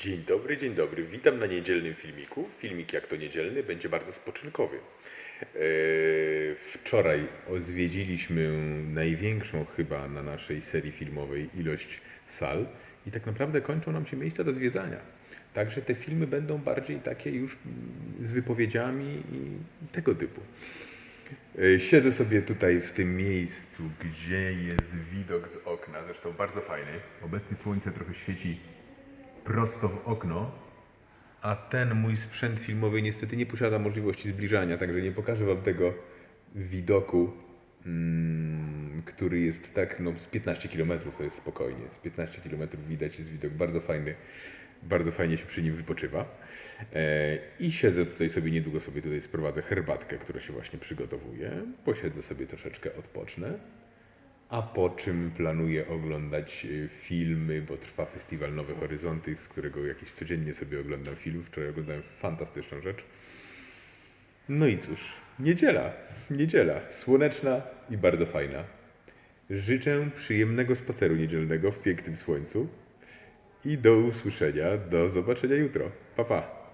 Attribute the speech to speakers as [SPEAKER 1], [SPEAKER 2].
[SPEAKER 1] Dzień dobry, dzień dobry. Witam na niedzielnym filmiku. Filmik jak to niedzielny będzie bardzo spoczynkowy. Eee, Wczoraj zwiedziliśmy największą chyba na naszej serii filmowej ilość sal i tak naprawdę kończą nam się miejsca do zwiedzania. Także te filmy będą bardziej takie już z wypowiedziami i tego typu. E, Siedzę sobie tutaj w tym miejscu, gdzie jest widok z okna, zresztą bardzo fajny. Obecnie słońce trochę świeci prosto w okno, a ten mój sprzęt filmowy niestety nie posiada możliwości zbliżania, także nie pokażę Wam tego widoku, mm, który jest tak, no z 15 km to jest spokojnie. Z 15 km widać jest widok bardzo fajny, bardzo fajnie się przy nim wypoczywa. E, I siedzę tutaj sobie, niedługo sobie tutaj sprowadzę herbatkę, która się właśnie przygotowuje. Posiedzę sobie troszeczkę, odpocznę. A po czym planuję oglądać e, filmy, bo trwa festiwal Nowe Horyzonty, z którego jakieś codziennie sobie oglądam film. Wczoraj oglądałem fantastyczną rzecz. No i cóż, niedziela, niedziela, słoneczna i bardzo fajna. Życzę przyjemnego spaceru niedzielnego w pięknym słońcu i do usłyszenia, do zobaczenia jutro. Pa, pa.